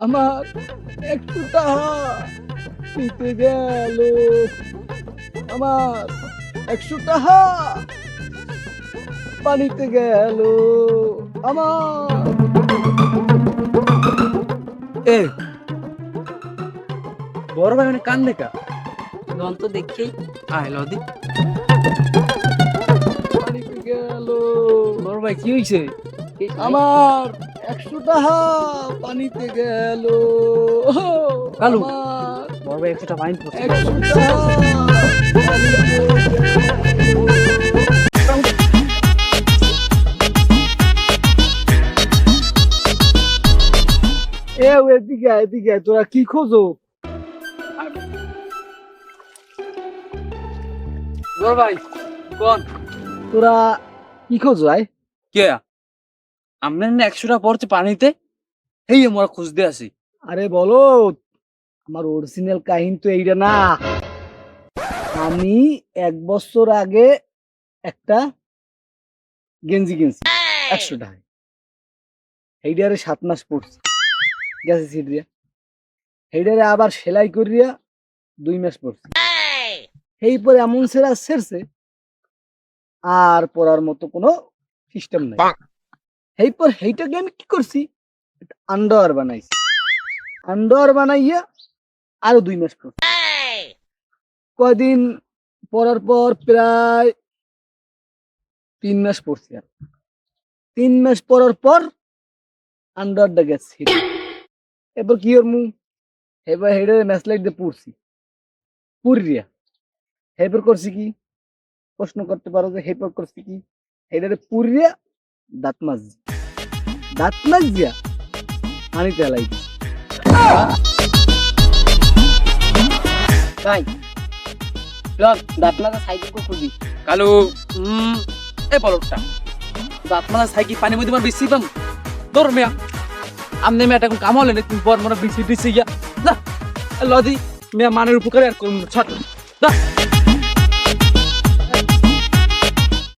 আমার একটু টাকা নিতে গেল। আমার একশো টাকা পানিতে গেল। আমার এ বড় ভাই মানে কান দেখা লন তো দেখেই। আয় লদি পানিতে গেল। বড় ভাই কি হইছে? আমার একশো টাকা পানিতে গেল। কালু। বড় ভাই একশো টাকা গেল। এদিকে এদিকে তোরা কি খোঁজো? বড় ভাই কোন? তোরা কি খোঁজো আয়? কে? আমরা না একশোটা পড়ছে পানিতে। এই আমরা খুঁজতে আসি। আরে বলো আমার অরিজিনাল কাহিনী তো এইটা না। আমি এক বছর আগে একটা গেঞ্জি কিনছি। একশো টাকায়। এইটারে সাত মাস পড়ছি গেছে সিটরিয়া এইটারে আবার সেলাই করিয়া দুই মাস পড়ছি এই! পরে এমন সেরা সেরছে আর পড়ার মতো কোনো সিস্টেম নাই। এই পর এইটাকে আমি কি করছি? আন্ডার বানাইছি। আন্ডার বানাইয়া আরও দুই মাস পর। কয়দিন পরার পর প্রায় তিন মাস পড়ছি আর। তিন মাস পরার পর আন্ডারটা গেছে এরপর কি ওর মু এবার হেডে ম্যাচ লাইট দিয়ে পড়ছি। পুরিয়া এরপর করছি কি? প্রশ্ন করতে পারো যে হেপর করছি কি? হেডারে পুরিয়া দাঁত মাছ দাঁত মাছ দিয়া পানিতে এলাই ভাই লন দাঁত মাথা সাইকেল কো খুঁজি কালু উম, এ বলটা দাঁত মানে সাইকি পানি মধ্যে বেশি পাম? তোর মেয়া আমনে মেয়েটা এখন কামালে না তুমি পর মনে বেশি বেশি গিয়া। না লদি মেয়া মানের উপকারে আর করুন ছাড় দা